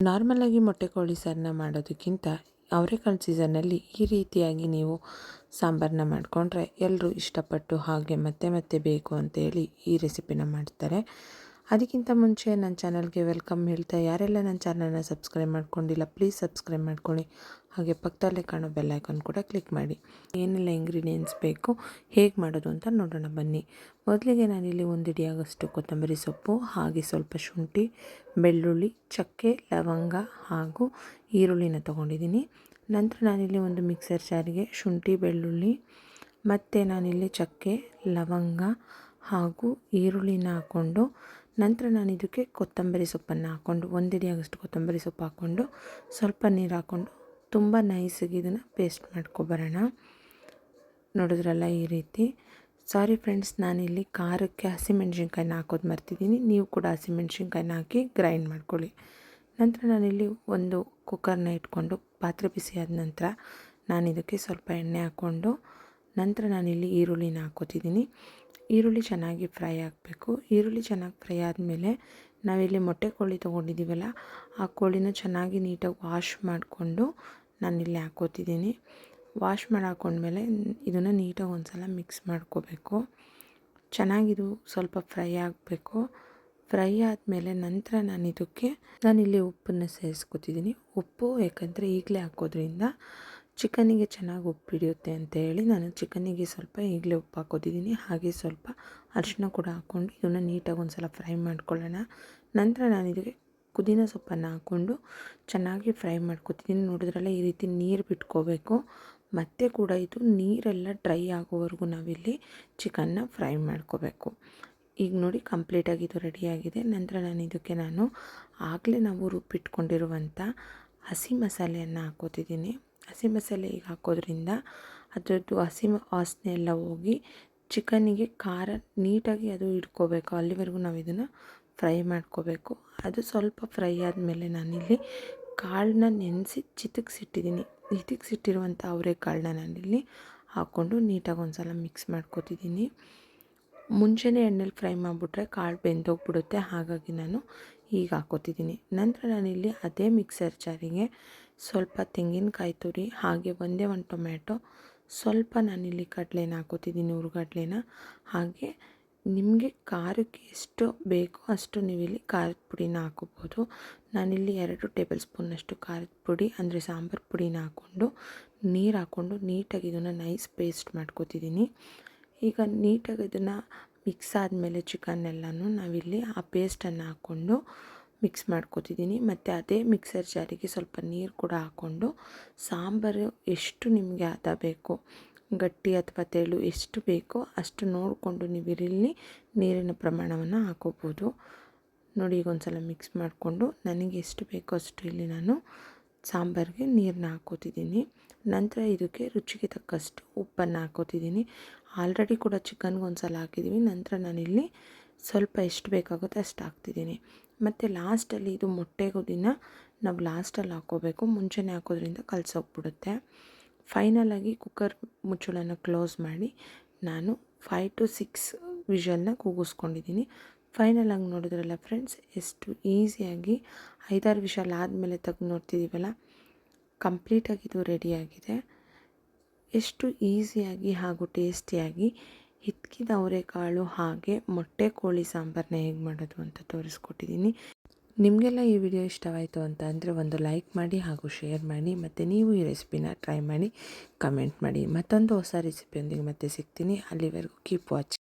ನಾರ್ಮಲಾಗಿ ಮೊಟ್ಟೆ ಕೋಳಿ ಸಾರನ್ನ ಮಾಡೋದಕ್ಕಿಂತ ಅವರೆಕಾಳು ಸೀಸನ್ನಲ್ಲಿ ಈ ರೀತಿಯಾಗಿ ನೀವು ಸಾಂಬಾರನ್ನ ಮಾಡಿಕೊಂಡ್ರೆ ಎಲ್ಲರೂ ಇಷ್ಟಪಟ್ಟು ಹಾಗೆ ಮತ್ತೆ ಮತ್ತೆ ಬೇಕು ಅಂತೇಳಿ ಈ ರೆಸಿಪಿನ ಮಾಡ್ತಾರೆ. ಅದಕ್ಕಿಂತ ಮುಂಚೆ ನನ್ನ ಚಾನಲ್ಗೆ ವೆಲ್ಕಮ್ ಹೇಳ್ತಾ ಯಾರೆಲ್ಲ ನನ್ನ ಚಾನಲ್ನ ಸಬ್ಸ್ಕ್ರೈಬ್ ಮಾಡ್ಕೊಂಡಿಲ್ಲ ಪ್ಲೀಸ್ ಸಬ್ಸ್ಕ್ರೈಬ್ ಮಾಡ್ಕೊಳ್ಳಿ. ಹಾಗೆ ಪಕ್ಕದಲ್ಲೇ ಕಾಣೋ ಬೆಲ್ ಐಕಾನ್ ಕೂಡ ಕ್ಲಿಕ್ ಮಾಡಿ. ಏನೆಲ್ಲ ಇಂಗ್ರೀಡಿಯೆಂಟ್ಸ್ ಬೇಕು, ಹೇಗೆ ಮಾಡೋದು ಅಂತ ನೋಡೋಣ ಬನ್ನಿ. ಮೊದಲಿಗೆ ನಾನಿಲ್ಲಿ ಒಂದು ಇಡಿಯಾಗಷ್ಟು ಕೊತ್ತಂಬರಿ ಸೊಪ್ಪು, ಹಾಗೆ ಸ್ವಲ್ಪ ಶುಂಠಿ, ಬೆಳ್ಳುಳ್ಳಿ, ಚಕ್ಕೆ, ಲವಂಗ ಹಾಗೂ ಈರುಳ್ಳಿನ ತೊಗೊಂಡಿದ್ದೀನಿ. ನಂತರ ನಾನಿಲ್ಲಿ ಒಂದು ಮಿಕ್ಸರ್ ಜಾರಿಗೆ ಶುಂಠಿ, ಬೆಳ್ಳುಳ್ಳಿ, ಮತ್ತು ನಾನಿಲ್ಲಿ ಚಕ್ಕೆ, ಲವಂಗ ಹಾಗೂ ಈರುಳ್ಳಿನ ಹಾಕ್ಕೊಂಡು ನಂತರ ನಾನು ಇದಕ್ಕೆ ಕೊತ್ತಂಬರಿ ಸೊಪ್ಪನ್ನು ಹಾಕ್ಕೊಂಡು, ಒಂದಿಡಿ ಆಗಷ್ಟು ಕೊತ್ತಂಬರಿ ಸೊಪ್ಪು ಹಾಕ್ಕೊಂಡು, ಸ್ವಲ್ಪ ನೀರು ಹಾಕ್ಕೊಂಡು ತುಂಬ ನೈಸಾಗಿ ಇದನ್ನು ಪೇಸ್ಟ್ ಮಾಡ್ಕೊಬರೋಣ ನೋಡಿದ್ರಲ್ಲ ಈ ರೀತಿ. ಸಾರಿ ಫ್ರೆಂಡ್ಸ್, ನಾನಿಲ್ಲಿ ಖಾರಕ್ಕೆ ಹಸಿಮೆಣ್ಸಿನ್ಕಾಯಿನ ಹಾಕೋದು ಮರ್ತಿದ್ದೀನಿ. ನೀವು ಕೂಡ ಹಸಿಮೆಣ್ಸಿನ್ಕಾಯಿನ ಹಾಕಿ ಗ್ರೈಂಡ್ ಮಾಡ್ಕೊಳ್ಳಿ. ನಂತರ ನಾನಿಲ್ಲಿ ಒಂದು ಕುಕ್ಕರ್ನ ಇಟ್ಕೊಂಡು ಪಾತ್ರೆ ಬಿಸಿ ಆದ ನಂತರ ನಾನು ಇದಕ್ಕೆ ಸ್ವಲ್ಪ ಎಣ್ಣೆ ಹಾಕ್ಕೊಂಡು, ನಂತರ ನಾನಿಲ್ಲಿ ಈರುಳ್ಳಿನ ಹಾಕೋತಿದ್ದೀನಿ ಈರುಳ್ಳಿ ಚೆನ್ನಾಗಿ ಫ್ರೈ ಆಗಬೇಕು. ಈರುಳ್ಳಿ ಚೆನ್ನಾಗಿ ಫ್ರೈ ಆದಮೇಲೆ ನಾವಿಲ್ಲಿ ಮೊಟ್ಟೆ ಕೋಳಿ ತೊಗೊಂಡಿದ್ದೀವಲ್ಲ, ಆ ಕೋಳಿನ ಚೆನ್ನಾಗಿ ನೀಟಾಗಿ ವಾಶ್ ಮಾಡಿಕೊಂಡು ನಾನಿಲ್ಲಿ ಹಾಕೋತಿದ್ದೀನಿ. ವಾಶ್ ಮಾಡಿ ಹಾಕೊಂಡ್ಮೇಲೆ ಇದನ್ನು ನೀಟಾಗಿ ಒಂದು ಸಲ ಮಿಕ್ಸ್ ಮಾಡ್ಕೋಬೇಕು. ಚೆನ್ನಾಗಿದು ಸ್ವಲ್ಪ ಫ್ರೈ ಆಗಬೇಕು. ಫ್ರೈ ಆದಮೇಲೆ ನಂತರ ನಾನು ಇದಕ್ಕೆ ನಾನಿಲ್ಲಿ ಉಪ್ಪನ್ನು ಸೇರಿಸ್ಕೊತಿದ್ದೀನಿ. ಉಪ್ಪು ಯಾಕಂದರೆ ಈಗಲೇ ಹಾಕೋದ್ರಿಂದ ಚಿಕನ್ನಿಗೆ ಚೆನ್ನಾಗಿ ಉಪ್ಪು ಹಿಡಿಯುತ್ತೆ ಅಂತ ಹೇಳಿ ನಾನು ಚಿಕನಿಗೆ ಸ್ವಲ್ಪ ಈಗಲೇ ಉಪ್ಪು ಹಾಕೋತಿದ್ದೀನಿ ಹಾಗೆ ಸ್ವಲ್ಪ ಅರಿಶಿನ ಕೂಡ ಹಾಕ್ಕೊಂಡು ಇದನ್ನು ನೀಟಾಗಿ ಒಂದು ಸಲ ಫ್ರೈ ಮಾಡ್ಕೊಳ್ಳೋಣ. ನಂತರ ನಾನು ಇದಕ್ಕೆ ಪುದೀನ ಸೊಪ್ಪನ್ನು ಹಾಕ್ಕೊಂಡು ಚೆನ್ನಾಗಿ ಫ್ರೈ ಮಾಡ್ಕೊತಿದ್ದೀನಿ. ನೋಡಿದ್ರಲ್ಲ ಈ ರೀತಿ ನೀರು ಬಿಟ್ಕೋಬೇಕು. ಮತ್ತೆ ಕೂಡ ಇದು ನೀರೆಲ್ಲ ಡ್ರೈ ಆಗೋವರೆಗೂ ನಾವಿಲ್ಲಿ ಚಿಕನ್ನ ಫ್ರೈ ಮಾಡ್ಕೋಬೇಕು. ಈಗ ನೋಡಿ ಕಂಪ್ಲೀಟಾಗಿ ಇದು ರೆಡಿಯಾಗಿದೆ. ನಂತರ ನಾನು ಇದಕ್ಕೆ ನಾನು ಆಗಲೇ ನಾವು ರುಬ್ಬಿಟ್ಕೊಂಡಿರುವಂಥ ಹಸಿ ಮಸಾಲೆಯನ್ನು ಹಾಕೋತಿದ್ದೀನಿ ಹಸಿ ಮಸಾಲೆ ಈಗ ಹಾಕೋದ್ರಿಂದ ಅದರದ್ದು ಹಸಿ ವಾಸನೆ ಎಲ್ಲ ಹೋಗಿ ಚಿಕನಿಗೆ ಖಾರ ನೀಟಾಗಿ ಅದು ಇಟ್ಕೋಬೇಕು. ಅಲ್ಲಿವರೆಗೂ ನಾವು ಇದನ್ನು ಫ್ರೈ ಮಾಡ್ಕೋಬೇಕು. ಅದು ಸ್ವಲ್ಪ ಫ್ರೈ ಆದಮೇಲೆ ನಾನಿಲ್ಲಿ ಕಾಳನ್ನ ನೆನೆಸಿ ಚಿತಕ್ಸಿಟ್ಟಿದ್ದೀನಿ. ಚಿತಕ್ಸಿಟ್ಟಿರುವಂಥ ಅವರೆಕಾಳನ್ನ ನಾನಿಲ್ಲಿ ಹಾಕ್ಕೊಂಡು ನೀಟಾಗಿ ಒಂದು ಸಲ ಮಿಕ್ಸ್ ಮಾಡ್ಕೊತಿದ್ದೀನಿ. ಮುಂಚೆನೇ ಎಣ್ಣೆಲಿ ಫ್ರೈ ಮಾಡಿಬಿಟ್ರೆ ಕಾಳು ಬೆಂದೋಗ್ಬಿಡುತ್ತೆ. ಹಾಗಾಗಿ ನಾನು ಈಗ ಹಾಕೋತಿದ್ದೀನಿ. ನಂತರ ನಾನಿಲ್ಲಿ ಅದೇ ಮಿಕ್ಸರ್ ಜಾರಿಗೆ ಸ್ವಲ್ಪ ತೆಂಗಿನಕಾಯಿ ತುರಿ, ಹಾಗೆ ಒಂದೇ ಒಂದು ಟೊಮ್ಯಾಟೊ, ಸ್ವಲ್ಪ ನಾನಿಲ್ಲಿ ಕಡಲೆನ ಹಾಕೋತಿದ್ದೀನಿ, ಹುರ್ಗಡ್ಲೆನ. ಹಾಗೆ ನಿಮಗೆ ಖಾರಕ್ಕೆ ಎಷ್ಟು ಬೇಕೋ ಅಷ್ಟು ನೀವಿಲ್ಲಿ ಖಾರದ ಪುಡಿನ ಹಾಕೋಬೋದು. ನಾನಿಲ್ಲಿ ಎರಡು ಟೇಬಲ್ ಸ್ಪೂನಷ್ಟು ಖಾರದ ಪುಡಿ, ಅಂದರೆ ಸಾಂಬಾರು ಪುಡಿನ ಹಾಕ್ಕೊಂಡು ನೀರು ಹಾಕ್ಕೊಂಡು ನೀಟಾಗಿ ಇದನ್ನು ನೈಸ್ ಪೇಸ್ಟ್ ಮಾಡ್ಕೋತಿದ್ದೀನಿ. ಈಗ ನೀಟಾಗಿ ಇದನ್ನು ಮಿಕ್ಸ್ ಆದಮೇಲೆ ಚಿಕನ್ನೆಲ್ಲನೂ ನಾವಿಲ್ಲಿ ಆ ಪೇಸ್ಟನ್ನು ಹಾಕ್ಕೊಂಡು ಮಿಕ್ಸ್ ಮಾಡ್ಕೋತಿದ್ದೀನಿ ಮತ್ತು ಅದೇ ಮಿಕ್ಸರ್ ಜಾರಿಗೆ ಸ್ವಲ್ಪ ನೀರು ಕೂಡ ಹಾಕ್ಕೊಂಡು ಸಾಂಬಾರು ಎಷ್ಟು ನಿಮಗೆ ಅದ ಬೇಕು, ಗಟ್ಟಿ ಅಥವಾ ತೆಳು ಎಷ್ಟು ಬೇಕೋ ಅಷ್ಟು ನೋಡಿಕೊಂಡು ನೀವು ಇಲ್ಲಿ ನೀರಿನ ಪ್ರಮಾಣವನ್ನು ಹಾಕೋಬೋದು. ನೋಡಿ, ಈಗ ಒಂದು ಸಲ ಮಿಕ್ಸ್ ಮಾಡಿಕೊಂಡು ನನಗೆ ಎಷ್ಟು ಬೇಕೋ ಅಷ್ಟು ಇಲ್ಲಿ ನಾನು ಸಾಂಬಾರಿಗೆ ನೀರನ್ನ ಹಾಕೋತಿದ್ದೀನಿ ನಂತರ ಇದಕ್ಕೆ ರುಚಿಗೆ ತಕ್ಕಷ್ಟು ಉಪ್ಪನ್ನು ಹಾಕೋತಿದ್ದೀನಿ ಆಲ್ರೆಡಿ ಕೂಡ ಚಿಕನ್ಗೆ ಒಂದು ಸಲ ಹಾಕಿದ್ದೀವಿ ನಂತರ ನಾನಿಲ್ಲಿ ಸ್ವಲ್ಪ ಎಷ್ಟು ಬೇಕಾಗುತ್ತೆ ಅಷ್ಟು ಹಾಕ್ತಿದ್ದೀನಿ. ಮತ್ತು ಲಾಸ್ಟಲ್ಲಿ ಇದು ಮೊಟ್ಟೆ ದಿನ ನಾವು ಲಾಸ್ಟಲ್ಲಿ ಹಾಕ್ಕೋಬೇಕು. ಮುಂಚೆನೇ ಹಾಕೋದ್ರಿಂದ ಕಲಸೋಗ್ಬಿಡುತ್ತೆ. ಫೈನಲಾಗಿ ಕುಕ್ಕರ್ ಮುಚ್ಚಳನ ಕ್ಲೋಸ್ ಮಾಡಿ ನಾನು ಫೈ ಟು ಸಿಕ್ಸ್ ವಿಷಲ್ನ ಕೂಗಿಸ್ಕೊಂಡಿದ್ದೀನಿ. ಫೈನಲಾಗಿ ನೋಡಿದ್ರಲ್ಲ ಫ್ರೆಂಡ್ಸ್ ಎಷ್ಟು ಈಸಿಯಾಗಿ ಐದಾರು ವಿಷಲ್ ಆದಮೇಲೆ ತೆಗೆದು ನೋಡ್ತಿದ್ದೀವಲ್ಲ ಕಂಪ್ಲೀಟಾಗಿ ಇದು ರೆಡಿಯಾಗಿದೆ ಎಷ್ಟು ಈಸಿಯಾಗಿ ಹಾಗೂ ಟೇಸ್ಟಿಯಾಗಿ ಹಿತ್ಕಿದ ಅವರೆಕಾಳು ಹಾಗೆ ಮೊಟ್ಟೆ, ಕೋಳಿ ಸಾಂಬಾರನ್ನ ಹೇಗೆ ಮಾಡೋದು ಅಂತ ತೋರಿಸ್ಕೊಟ್ಟಿದ್ದೀನಿ. ನಿಮಗೆಲ್ಲ ಈ ವಿಡಿಯೋ ಇಷ್ಟವಾಯಿತು ಅಂತ ಅಂದರೆ ಒಂದು ಲೈಕ್ ಮಾಡಿ ಹಾಗೂ ಶೇರ್ ಮಾಡಿ. ಮತ್ತು ನೀವು ಈ ರೆಸಿಪಿನ ಟ್ರೈ ಮಾಡಿ, ಕಮೆಂಟ್ ಮಾಡಿ. ಮತ್ತೊಂದು ಹೊಸ ರೆಸಿಪಿಯೊಂದಿಗೆ ಮತ್ತೆ ಸಿಗ್ತೀನಿ. ಅಲ್ಲಿವರೆಗೂ ಕೀಪ್ ವಾಚ್